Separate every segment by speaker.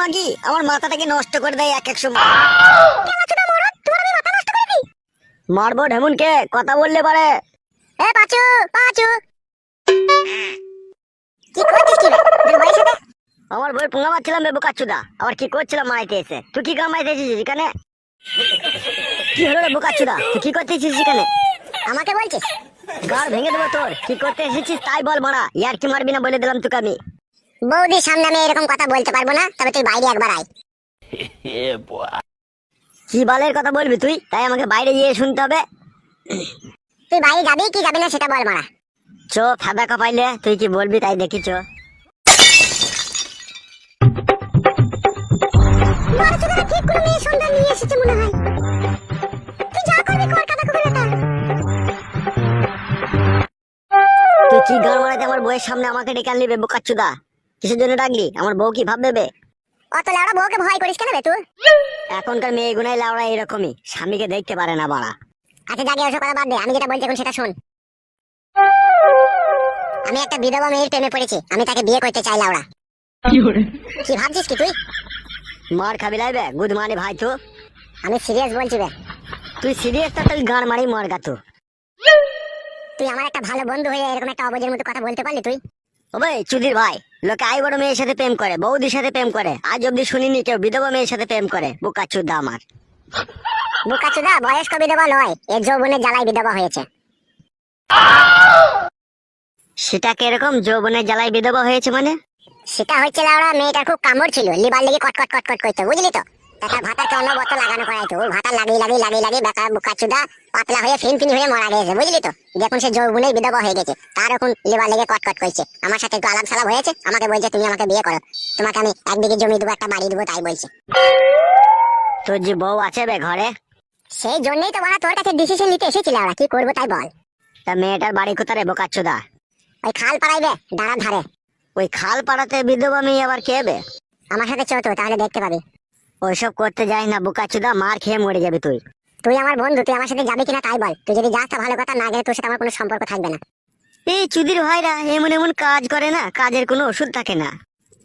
Speaker 1: মাগি আমার মাথাটাকে নষ্ট করে দেয় এক এক সময়। কথা বললে পারে। আমার বই মারছিলাম বেবু কাচ্চুদা আবার কি করছিলাম মারাইতে এসে? তুই কি কাম মারাইতে এসেছিস এখানে? কি হলো রে তুই কি করতে এসেছিস এখানে?
Speaker 2: আমাকে বলছিস?
Speaker 1: গাড় ভেঙে দেবো তোর। কি করতে এসেছিস তাই বল মারা। ইয়ার কি মারবি না বলে দিলাম তোকে আমি।
Speaker 2: বৌদির সামনে আমি এরকম কথা বলতে পারব না তবে তুই বাইরে একবার আয়।
Speaker 1: কি বালের কথা বলবি তুই? তাই আমাকে বাইরে গিয়ে শুনতে হবে।
Speaker 2: তুই বাইরে যাবি কি যাবি না সেটা বল মারা।
Speaker 1: চো ফাদা কাপাইলে তুই কি বলবি তাই দেখি চো
Speaker 2: ঠিক করে মেয়ে সন্ধান নিয়ে এসেছে মনে হয়। তুই
Speaker 1: কি গান আমার বইয়ের সামনে আমাকে ডেকে আনলি বে বোকাচ্চুদা? কিসের জন্য ডাকলি? আমার বউ কি ভাববে বে
Speaker 2: অত লাউড়া বউকে ভয় করিস কেন বে তুই?
Speaker 1: এখনকার মেয়ে গুনাই লাউড়া এরকমই। স্বামীকে দেখতে পারে না বাড়া।
Speaker 2: আচ্ছা জাগে ওসব কথা বাদ দে। আমি যেটা বলছি এখন সেটা শোন। আমি একটা বিধবা মেয়ের প্রেমে পড়েছি। আমি তাকে বিয়ে করতে চাই লাউড়া। কি ভাবছিস কি তুই?
Speaker 1: মার খাবি লাইবে গুড মানে ভাই তো।
Speaker 2: আমি সিরিয়াস বলছি বে।
Speaker 1: তুই সিরিয়াস তা তুই গান মারি মর গা
Speaker 2: তুই আমার একটা ভালো বন্ধু হয়ে এরকম একটা অবজের মতো কথা বলতে পারলি তুই?
Speaker 1: ও চুদির ভাই, লোকে আই বড় মেয়ের সাথে প্রেম করে, বৌদির সাথে প্রেম করে। আজ অব্দি শুনিনি কেউ বিধবা মেয়ের সাথে প্রেম করে। বোকাচ্চুদা আমার।
Speaker 2: বুকাচুদা বয়স্ক বিধবা নয় এর যৌবনের জ্বালায় বিধবা হয়েছে।
Speaker 1: সেটা কীরকম যৌবনের জ্বালায় বিধবা হয়েছে মানে?
Speaker 2: সেটা হচ্ছে লাউড়া মেয়েটার খুব কামড় ছিল লিবার লেগে কটকট কটকট করতো, বুঝলি তো? তার ভাতাকে অন্য বোতল লাগানো করাইতো ওর ভাতা লাগিয়ে লাগিয়ে লাগিয়ে লাগিয়ে বেকার বুকাচুদা পাতলা হয়ে ফিন ফিন হয়ে মারা গেছে বুঝলি তো? দেখুন সে যৌবনেই বিধবা হয়ে গেছে। তার এখন লিবার লেগে কটকট করছে। আমার সাথে একটু আলাপ সালাপ হয়েছে আমাকে বলছে তুমি আমাকে বিয়ে করো। তোমাকে আমি এক বিঘে জমি দেবো একটা বাড়ি দেবো তাই বলছে।
Speaker 1: তোর যে বউ আছে বে ঘরে?
Speaker 2: সেই জন্যই তো বলা তোর কাছে ডিসিশন নিতে এসেছিল ওরা। কি করব তাই বল।
Speaker 1: তা মেয়েটার বাড়ি কোথায় রে বোকাচ্চুদা?
Speaker 2: ওই খাল পাড়াইবে দাঁড়া ধারে।
Speaker 1: ওই খাল পাড়াতে বিধবা মেয়ে আবার বে?
Speaker 2: আমার সাথে চো তো তাহলে দেখতে পাবি।
Speaker 1: ওইসব করতে যাই না বোকাচ্চুদা মার খেয়ে মরে যাবে তুই।
Speaker 2: তুই আমার বন্ধু তুই আমার সাথে যাবি কিনা তাই বল। তুই যদি যাস তা ভালো কথা না গেলে তোর সাথে আমার কোনো সম্পর্ক থাকবে না।
Speaker 1: এই চুদির ভাইরা এমন এমন কাজ করে না কাজের কোনো ওষুধ থাকে না।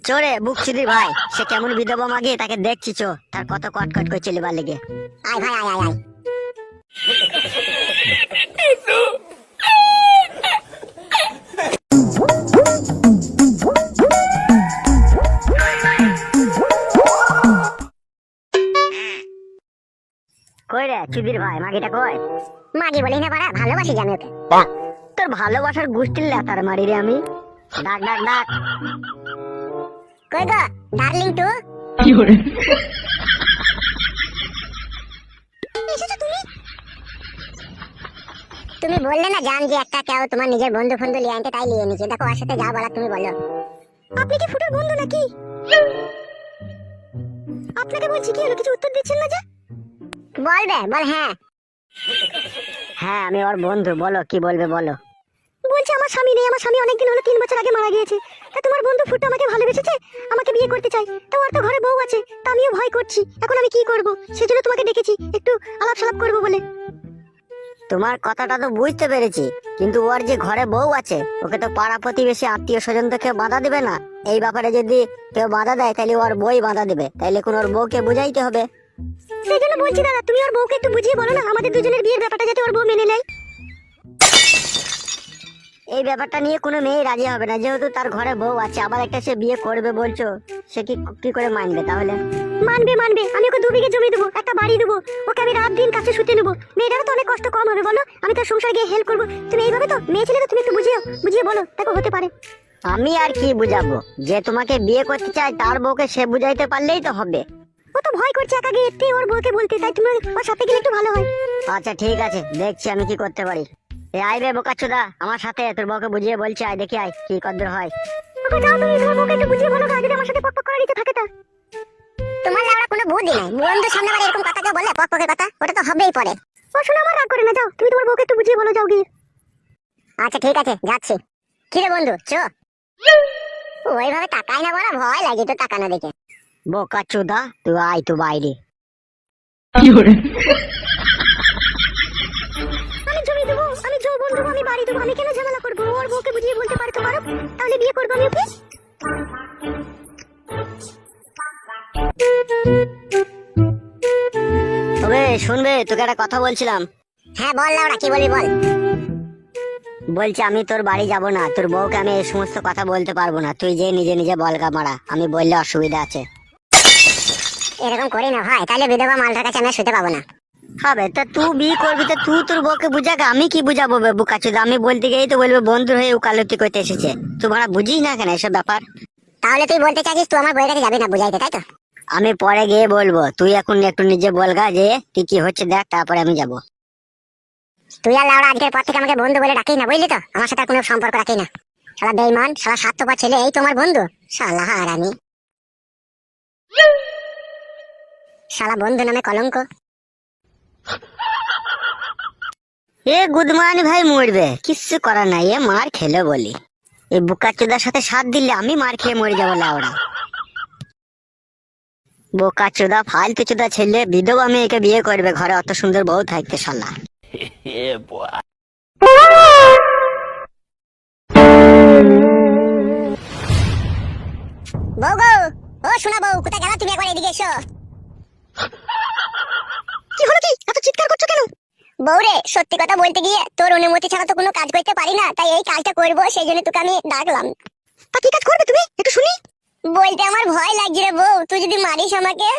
Speaker 1: চোরে বুক চুদির ভাই সে কেমন বিধবা মাগে তাকে দেখছি চো। তার কত কটকট করে চলিবার লেগে।
Speaker 2: আয় ভাই আয় আয় আয়।
Speaker 1: চুদির ভাই মাগিটা কই
Speaker 2: মাগি বলি না পারা ভালোবাসি জানি ওকে।
Speaker 1: তোর ভালোবাসার গোষ্ঠীর লেতার মারি রে আমি। ডাক ডাক ডাক।
Speaker 2: কই গো ডার্লিং টু? তুমি? বললে না জান যে একটা কেউ তোমার নিজের বন্ধু ফন্ধু লিয়ে আনতে তাই লিয়ে নিচ্ছে দেখো ওর সাথে যা বলা তুমি বলো। আপনি কি ফুটোর বন্ধু নাকি? আপনাকে বলছি কি হলো কিছু উত্তর দিচ্ছেন না যে? বলবে বল হ্যাঁ।
Speaker 1: হ্যাঁ আমি ওর বন্ধু বলো কি বলবে বলো।
Speaker 2: বলছে আমার স্বামী নেই আমার স্বামী অনেকদিন হলো তিন বছর আগে মারা গিয়েছে। তা তোমার বন্ধু ফুটু আমাকে ভালোবেসেছে? আমাকে বিয়ে করতে চাই তা ওর তো ঘরে বউ আছে। তা আমিও ভয় করছি। এখন আমি কি করব? সেজন্য তোমাকে ডেকেছি। একটু আলাপ সালাপ করব বলে।
Speaker 1: তোমার কথাটা তো বুঝতে পেরেছি। কিন্তু ওর যে ঘরে বউ আছে ওকে তো পাড়া প্রতিবেশী আত্মীয় স্বজন তো কেউ বাধা দেবে না। এই ব্যাপারে যদি কেউ বাধা দেয় তাহলে ওর বই বাধা দেবে। তাইলে কোন ওর বউকে বুঝাইতে হবে।
Speaker 2: সেই জন্য বলছি, দাদা, তুমি ওর বউকে একটু বুঝিয়ে বলো না, আমাদের দুজনের বিয়ের ব্যাপারটা যাতে ওর বউ মেনে নেয়।
Speaker 1: এই ব্যাপারটা নিয়ে কোনো মেয়ে রাজি হবে না, যেহেতু তার ঘরে বউ আছে, আবার একটা সে বিয়ে করবে বলছো, সে কি কি করে মানবে তাহলে?
Speaker 2: মানবে মানবে, আমি ওকে দু বিঘে জমি দেবো, একটা বাড়ি দেবো, ওকে আমি রাত দিন কাছে শুতে নেব। মেয়েটারও তো অনেক কষ্ট কম হবে, বলো, আমি তার সংসার গিয়ে হেল্প করব। তুমি এইভাবে তো, মেয়ে ছেলে তো তুমি একটু বুঝিয়ে বুঝিয়ে বলো, দেখো, হতে পারে।
Speaker 1: আমি আর কি বুঝাবো? যে তোমাকে বিয়ে করতে চায়, তার বউকে সে বুঝাইতে পারলেই তো হবে।
Speaker 2: ও তো ভয় করছে একা গিয়ে এতে ওর বউকে বলতে তাই তুমি ওর সাথে গেলে একটু ভালো হয়।
Speaker 1: আচ্ছা ঠিক আছে দেখছি আমি কি করতে পারি। এ আয় রে বোকাচ্চোদা আমার সাথে তোর বউকে বুঝিয়ে বলছি আয় দেখি আয় কি কদ্দূর হয়।
Speaker 2: ওকে যাও তুমি তোমার বউকে একটু বুঝিয়ে বলো যদি আমার সাথে পক করার ইচ্ছে থাকে তা। তোমার লাউড়া কোনো বুদ্ধি নাই। বন্ধু সামনে আবার এরকম কথা কেউ বললে পক পকের কথা ওটা তো হবেই পরে। ও শোনো আমার রাগ করে না যাও তুমি তোমার বউকে একটু বুঝিয়ে বলো যাও গিয়ে। আচ্ছা ঠিক আছে যাচ্ছি। কি রে বন্ধু চো। ওইভাবে তাকাই না বলা ভয় লাগে তো তাকানো দেখে।
Speaker 1: বোকাচ্চোদা তুই আয় তো বাইরে।
Speaker 2: আমি জমি দেবো আমি যৌবন দেবো আমি বাড়ি দেবো আমি কেন ঝামেলা করব? ওর বউকে বুঝিয়ে বলতে পারতে পারো। তাহলে বিয়ে করব আমি ওকে?
Speaker 1: তবে শুনবে তোকে একটা কথা বলছিলাম।
Speaker 2: হ্যাঁ বল লাউড়া কি বলবি বল।
Speaker 1: বলছি আমি তোর বাড়ি যাব না তোর বউকে আমি এই সমস্ত কথা বলতে পারব না। তুই যে নিজে নিজে বলগা মারা আমি বললে অসুবিধা আছে।
Speaker 2: এরকম করি না ভাই তাহলে বিধবা মালটার কাছে আমি শুতে পাবো না।
Speaker 1: হবে তা তুই বিয়ে করবি তো তুই তোর বউকে বুঝাকে আমি কি বুঝাবো বে বুকাচুদা আমি বলতে গিয়েই তো বলবে বন্ধু হয়ে উকালতি করতে এসেছে। তুই ভাড়া বুঝিস না কেন এসব ব্যাপার?
Speaker 2: তাহলে তুই বলতে চাইছিস তুই আমার বইয়ের কাছে যাবি না বুঝাইতে তাই তো?
Speaker 1: আমি পরে গিয়ে বলব তুই এখন একটু নিজে বলগা যে কি কি হচ্ছে দেখ তারপরে আমি যাব।
Speaker 2: তুই আর লাউড়া আজকের পর থেকে আমাকে বন্ধু বলে ডাকিস না বুঝলি তো? আমার সাথে কোনো সম্পর্ক রাখিস না। শালা বেইমান শালা স্বার্থপর ছেলে এই তোমার বন্ধু? শালা হারানি শালা বন্ধু নামে কলঙ্ক।
Speaker 1: এ গুদমান ভাই মরবে। কিচ্ছু করার নাই এ মার খেলে বলি। এ এই বুকাচুদার সাথে সাথ দিলে আমি মার খেয়ে মরে যাব লাউড়া। বোকাচুদা ফালতু চুদা ছেলে বিধবা মেয়েকে বিয়ে করবে ঘরে অত সুন্দর বউ থাকতে শালা।
Speaker 2: বউ গো ও শোনা বউ কোথায় গেলা তুমি একবার এদিকে এসো। কি হলো কি? এত চিৎকার করছ কেন? বউ সত্যি কথা বলতে গিয়ে তোর অনুমতি ছাড়া তো কোনো কাজ করতে পারি না তাই এই কাজটা করব সেই জন্য তোকে আমি ডাকলাম। তা কি কাজ করবে তুমি? একটু শুনি। বলতে আমার ভয় লাগছে রে বউ তুই যদি মারিস আমাকে।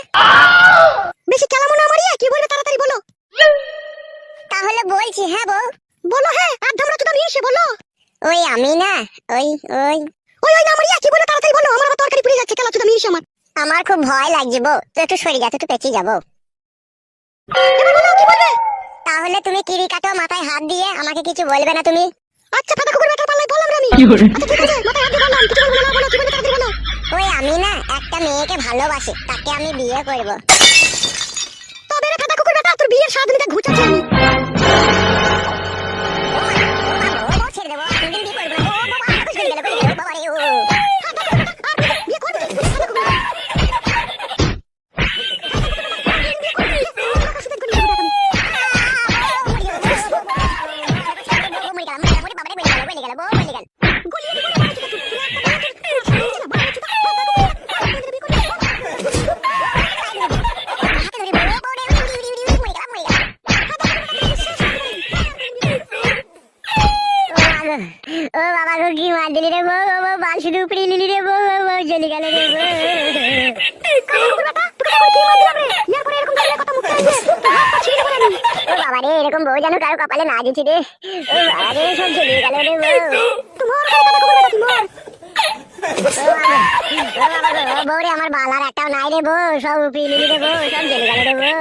Speaker 2: বেশি কেমন আমারিয়া কি বলবে তাড়াতাড়ি বলো। তাহলে বলছি হ্যাঁ বউ। বলো হ্যাঁ আর ধামরা তো আমি এসে বলো। ওই আমি না ওই ওই। ওই ওই আমারিয়া কি বলে তাড়াতাড়ি বলো আমার আবার তরকারি পুড়ে যাচ্ছে কেলা তুই মিরিস আমার। আমার খুব ভয় লাগছে বউ। তুই একটু সরে যা তুই একটু পেঁচিয়ে যাব তাহলে তুমি কিরি কাটো মাথায় হাত দিয়ে আমাকে কিছু বলবে না তুমি? আচ্ছা কুকুর পাল্লাই বললাম আমি। আচ্ছা ঠিক আছে মাথায় হাত দিয়ে বললাম। কিছু বলব না বলো কি বলবে তাড়াতাড়ি ওই আমি না একটা মেয়েকে ভালোবাসি তাকে আমি বিয়ে করব। তবে রে পাতা কুকুর ব্যাটা তোর বিয়ের স্বাদ নিতে ঘুচাচ্ছি আমি। বউ যেন কারও কপালে না দিচ্ছি রে রে সব জ্বলি গেল রে বউ তোমার তোমার আমার বালার একটাও নাই রে বউ সব উপরে নিলি রে বউ সব জ্বলি গেল রে বউ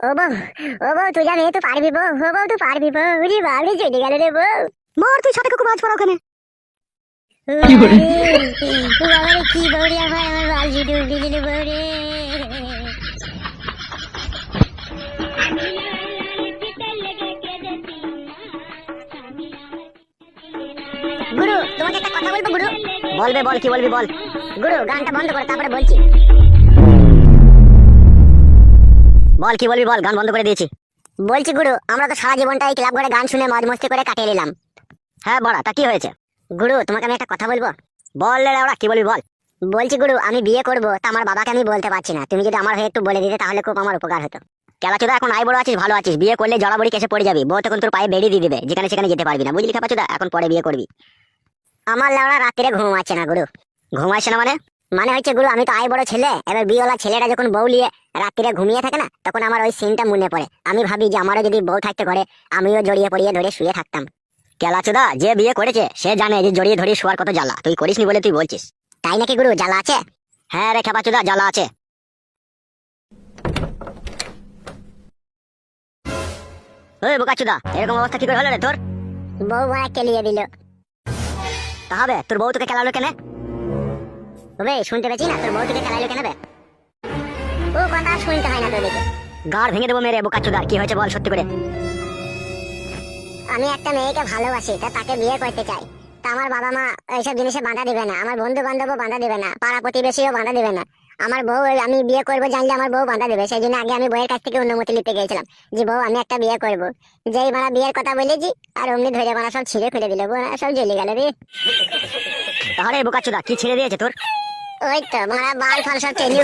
Speaker 2: ও বউ ও বউ তুই জানে তুই পারবি বউ ও বউ তুই পারবি বউ উরি বাবরে চলে গেল রে বউ মার তুই সাথে কুকুর পড়া ওখানে কি বলে কি বউরে আমার বাল জিডু দিলে গুরু, তোমাকে একটা কথা বলব, গুরু?
Speaker 1: বলবে, বল, কি বলবি, বল।
Speaker 2: গুরু, গানটা বন্ধ করো তারপরে বলছি।
Speaker 1: বল, কি বলবি, বল, গান বন্ধ করে দিয়েছি।
Speaker 2: বলছি, গুরু, আমরা তো সারা জীবনটা এই ক্লাব ঘরে গান শুনে মজ মস্তি করে কাটিয়ে নিলাম।
Speaker 1: হ্যাঁ বড়া, তা কি হয়েছে?
Speaker 2: গুরু, তোমাকে আমি একটা কথা বলব?
Speaker 1: বল ওরা, কি বলবি, বল?
Speaker 2: বলছি, গুরু, আমি বিয়ে করব, তা আমার বাবাকে আমি বলতে পারছি না। তুমি যদি আমার হয়ে একটু বলে দিতে, তাহলে খুব আমার উপকার হতো।
Speaker 1: কেলাচুদা এখন আই বড় আছিস, ভালো আছিস। বিয়ে করলে জড়াবড়ি কেসে পড়ে যাবি। বউ তখন তোর পায়ে বেড়ে দিয়ে দিবে। যেখানে সেখানে যেতে পারবি না। বুঝলি খেপাচুদা এখন পরে বিয়ে করবি।
Speaker 2: আমার লাউড়া রাত্রে ঘুম আছে না গুরু।
Speaker 1: ঘুমাইছে না মানে?
Speaker 2: মানে হচ্ছে গুরু, আমি তো আই বড় ছেলে। এবার বিয়েওয়ালা ছেলেটা যখন বউ নিয়ে রাত্রিরে ঘুমিয়ে থাকে না, তখন আমার ওই সিনটা মনে পড়ে। আমি ভাবি যে আমারও যদি বউ থাকতে ঘরে, আমিও জড়িয়ে পড়িয়ে ধরে শুয়ে থাকতাম।
Speaker 1: কেলাচুদা যে বিয়ে করেছে, সে জানে যে জড়িয়ে ধরিয়ে শোয়ার কত জ্বালা। তুই করিসনি বলে তুই বলছিস।
Speaker 2: তাই নাকি গুরু? জ্বালা আছে?
Speaker 1: হ্যাঁ রে খেপাচুদা জ্বালা আছে। ওই বোকাচুদা এরকম অবস্থা কি করে হলো রে তোর?
Speaker 2: বউ মারা কেলিয়ে দিল।
Speaker 1: তা হবে তোর বউ তোকে খেলালো কেন?
Speaker 2: তবে শুনতে পেয়েছি না তোর বউ তোকে খেলালো কেন ও কথা শুনতে হয় না তোদেরকে
Speaker 1: গাড় ভেঙে দেবো মেরে বোকাচুদা কি হয়েছে বল সত্যি করে।
Speaker 2: আমি একটা মেয়েকে ভালোবাসি তা তাকে বিয়ে করতে চাই। তা আমার বাবা মা এইসব জিনিসে বাধা দিবে না। আমার বন্ধু বান্ধবও বাধা দিবে না। পাড়া প্রতিবেশীও বাধা দিবে না। আমার বউ আমি বিয়ে করব জানলে আমার বউ বাধা দেবে। সেই জন্য আগে আমি বউয়ের কাছ থেকে অনুমতি নিতে গিয়েছিলাম যে বউ আমি একটা বিয়ে করব। যেই মারা বিয়ের কথা বলেছি আর অমনি ধরে মারা সব ছিঁড়ে ফেলে দিল। বউ সব জ্বলে গেল রে।
Speaker 1: তাহলে বোকাচুদা কি ছেড়ে দিয়েছে তোর?
Speaker 2: ওই তো মারা বাল ফাল সব টেনে